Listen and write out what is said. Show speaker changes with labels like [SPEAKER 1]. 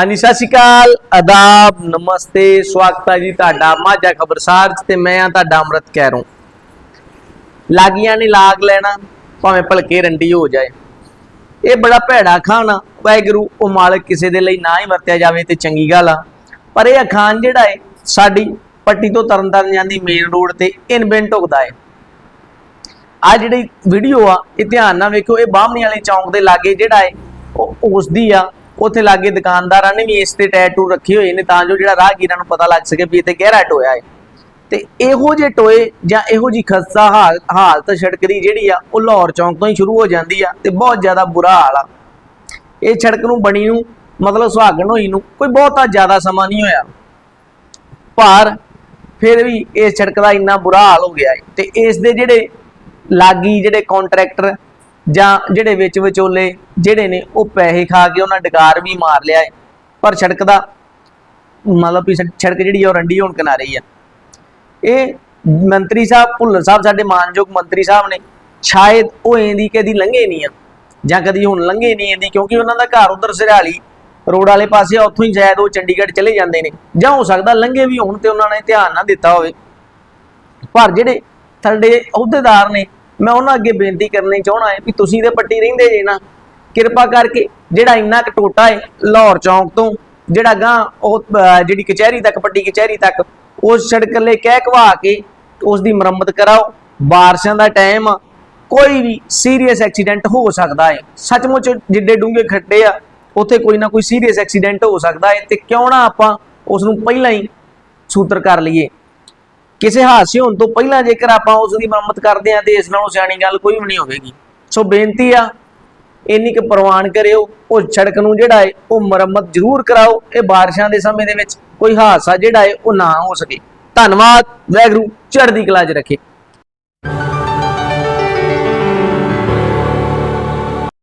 [SPEAKER 1] ਹਾਂਜੀ, ਸਤਿ ਸ਼੍ਰੀ ਅਕਾਲ ਆਦਾਬ ਨਮਸਤੇ, ਸਵਾਗਤ ਹੈ ਜੀ ਤੁਹਾਡਾ ਮਾਝਾ ਖਬਰਸਾਰ ਤੇ ਮੈਂ ਆ ਤੁਹਾਡਾ ਅੰਮ੍ਰਿਤ ਕੈਰੋਂ। ਲਾਗੀਆਂ ਨੇ ਲਾਗ ਲੈਣਾ, ਭਾਵੇਂ ਭਲਕੇ ਰੰਡੀ ਹੋ ਜਾਏ। ਇਹ ਬੜਾ ਭੈੜਾ ਖਾਣਾ, ਵਾਹਿਗੁਰੂ, ਉਹ ਮਾਲਕ ਕਿਸੇ ਦੇ ਲਈ ਨਾ ਹੀ ਵਰਤਿਆ ਜਾਵੇ ਤੇ ਚੰਗੀ ਗੱਲ ਆ। ਪਰ ਇਹ ਅਖਾਨ ਜਿਹੜਾ ਹੈ ਸਾਡੀ ਪੱਟੀ ਤੋਂ ਤਰਨਤਾਰਨ ਜਾਂਦੀ ਮੇਨ ਰੋਡ ਤੇ ਇਨਵੈਂਟ ਢੁਕਦਾ ਹੈ ਆ ਜਿਹੜੀ ਵੀਡੀਓ ਆ, ਇਹ ਧਿਆਨ ਨਾਲ ਵੇਖੋ ਇਹ ਬਾਹਮਣੀ ਵਾਲੇ ਚੌਂਕ ਦੇ ਲਾਗੇ ਜਿਹੜਾ ਹੈ ਉਹ ਉਸ ਦੀ ਆ ਉੱਥੇ ਲਾਗੇ ਦੁਕਾਨਦਾਰਾਂ ਨੇ ਵੀ ਇਸ ਤੇ ਟੈਟੂ ਰੱਖੇ ਹੋਏ ਨੇ, ਤਾਂ ਜੋ ਜਿਹੜਾ ਰਾਹਗੀਰਾਂ ਨੂੰ ਪਤਾ ਲੱਗ ਸਕੇ ਵੀ ਇੱਥੇ ਗਹਿਰਾ ਟੋਇਆ ਹੈ। ਤੇ ਇਹੋ ਜਿਹੇ ਟੋਏ ਜਾਂ ਇਹੋ ਜੀ ਖਸਤਾ ਹਾਲ, ਹਾਲਤ ਸੜਕ ਦੀ ਜਿਹੜੀ ਆ, ਉਹ ਲਾਹੌਰ ਚੌਂਕ ਤੋਂ ਹੀ ਸ਼ੁਰੂ ਹੋ ਜਾਂਦੀ ਆ ਤੇ ਬਹੁਤ ਜ਼ਿਆਦਾ ਬੁਰਾ ਹਾਲ ਆ। ਇਹ ਸੜਕ ਨੂੰ ਬਣੀ ਨੂੰ, ਮਤਲਬ ਸੁਹਾਗਣ ਹੋਈ ਨੂੰ ਕੋਈ ਬਹੁਤਾ ਜ਼ਿਆਦਾ ਸਮਾਂ ਨਹੀਂ ਹੋਇਆ। ਪਰ ਫਿਰ ਵੀ ਇਸ ਸੜਕ ਦਾ ਇੰਨਾ ਬੁਰਾ ਹਾਲ ਹੋ ਗਿਆ ਹੈ ਤੇ ਇਸ ਦੇ ਜਿਹੜੇ ਲਾਗੀ ਜਿਹੜੇ ਕੰਟਰੈਕਟਰ ਜਾਂ ਜਿਹੜੇ ਵਿੱਚ ਵਿਚੋਲੇ ਜਿਹੜੇ ਨੇ, ਉਹ ਪੈਸੇ ਖਾ ਕੇ ਉਹਨਾਂ ਡਕਾਰ ਵੀ ਮਾਰ ਲਿਆ ਹੈ। ਪਰ ਸੜਕ ਦਾ ਮਤਲਬ ਵੀ ਸੜਕ ਜਿਹੜੀ ਆ ਉਹ ਰੰਡੀ ਹੋਣ ਕਿਨਾਰੇ ਹੀ ਆ। ਇਹ ਮੰਤਰੀ ਸਾਹਿਬ, ਭੁੱਲਰ ਸਾਹਿਬ ਸਾਡੇ ਮਾਨਯੋਗ ਮੰਤਰੀ ਸਾਹਿਬ ਨੇ, ਸ਼ਾਇਦ ਉਹ ਇਹਦੀ ਕਦੀ ਲੰਘੇ ਨਹੀਂ ਆ, ਜਾਂ ਕਦੀ ਹੁਣ ਲੰਘੇ ਨਹੀਂ ਇਹਦੀ ਕਿਉਂਕਿ ਉਹਨਾਂ ਦਾ ਘਰ ਉਧਰ ਸਿਰਾਲੀ ਰੋਡ ਵਾਲੇ ਪਾਸੇ ਆ, ਉੱਥੋਂ ਹੀ ਸ਼ਾਇਦ ਉਹ ਚੰਡੀਗੜ੍ਹ ਚਲੇ ਜਾਂਦੇ ਨੇ। ਜਾਂ ਹੋ ਸਕਦਾ ਲੰਘੇ ਵੀ ਹੋਣ ਤੇ ਉਹਨਾਂ ਨੇ ਧਿਆਨ ਨਾ ਦਿੱਤਾ ਹੋਵੇ। ਪਰ ਜਿਹੜੇ ਥੱਲੇ ਅਹੁਦੇਦਾਰ ਨੇ ਮੈਂ ਉਹਨਾਂ ਅੱਗੇ ਬੇਨਤੀ ਕਰਨੀ ਚਾਹਣਾ ਹੈ ਵੀ ਤੁਸੀਂ ਤੇ ਪੱਟੀ ਰਹਿੰਦੇ ਜੇ ਨਾ, ਕਿਰਪਾ ਕਰਕੇ ਜਿਹੜਾ ਇੰਨਾ ਕੁ ਟੋਟਾ ਹੈ ਲਾਹੌਰ ਚੌਂਕ ਤੋਂ, ਜਿਹੜਾ ਗਾਂ ਉਹ ਜਿਹੜੀ ਕਚਹਿਰੀ ਤੱਕ, ਪੱਟੀ ਕਚਹਿਰੀ ਤੱਕ, ਉਸ ਸੜਕ ਲਈ ਕਹਿ ਕਵਾ ਕੇ ਉਸ ਦੀ ਮੁਰੰਮਤ ਕਰਾਓ। ਬਾਰਿਸ਼ਾਂ ਦਾ ਟਾਈਮ ਆ ਕੋਈ ਵੀ ਸੀਰੀਅਸ ਐਕਸੀਡੈਂਟ ਹੋ ਸਕਦਾ ਹੈ ਸੱਚਮੁੱਚ ਜਿੱਡੇ ਡੂੰਘੇ ਖੱਡੇ ਆ, ਉੱਥੇ ਕੋਈ ਨਾ ਕੋਈ ਸੀਰੀਅਸ ਐਕਸੀਡੈਂਟ ਹੋ ਸਕਦਾ ਹੈ ਤੇ ਕਿਉਂ ਨਾ ਆਪਾਂ ਉਸ ਨੂੰ ਪਹਿਲਾਂ ਹੀ ਸੂਤਰ ਕਰ ਲਈਏ। ਕਿਸੇ ਹਾਦਸੇ ਹੋਣ ਤੋਂ ਪਹਿਲਾਂ ਜੇਕਰ ਆਪਾਂ ਉਸ ਦੀ ਮੁਰੰਮਤ ਕਰਦੇ ਆ ਤੇ ਇਸ ਨਾਲੋਂ ਸਿਆਣੀ ਗੱਲ ਕੋਈ ਵੀ ਨਹੀਂ ਹੋਵੇਗੀ। ਸੋ ਬੇਨਤੀ ਆ, ਇੰਨੀ ਕੁ ਪ੍ਰਵਾਨ ਕਰਿਓ ਉਹ ਸੜਕ ਨੂੰ ਜਿਹੜਾ ਹੈ, ਉਹ ਮੁਰੰਮਤ ਜ਼ਰੂਰ ਕਰਾਓ। ਇਹ ਬਾਰਿਸ਼ਾਂ ਦੇ ਸਮੇਂ ਦੇ ਵਿੱਚ ਕੋਈ ਹਾਦਸਾ ਜਿਹੜਾ ਹੈ, ਉਹ ਨਾ ਹੋ ਸਕੇ। ਧੰਨਵਾਦ, ਵੈਗਰੂ, ਚੜ੍ਹਦੀ ਕਲਾ 'ਚ ਰੱਖੇ।